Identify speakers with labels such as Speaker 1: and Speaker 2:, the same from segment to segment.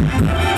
Speaker 1: Thank you.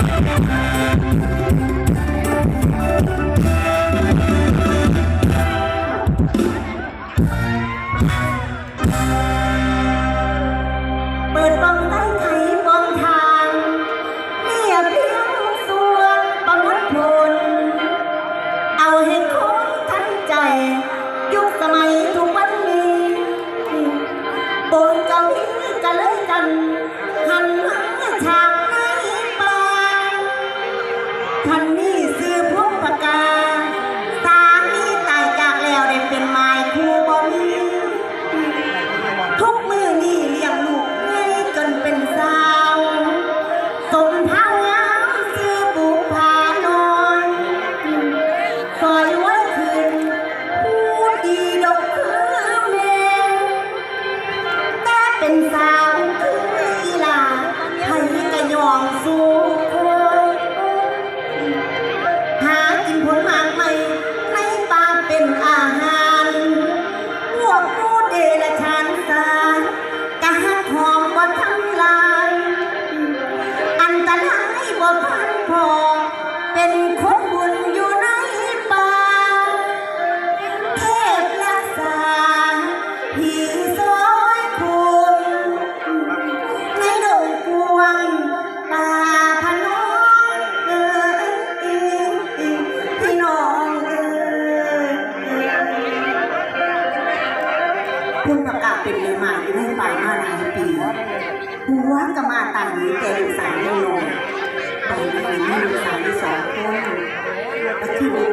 Speaker 1: คุณประกาศเป็นเมหมายเรื่องไปมาหลายปีหัว่ากะมาตายนี้แต่ลูกสายโน่ลงไปเป็นลูกสายที่สองคนปัจ
Speaker 2: จุบัน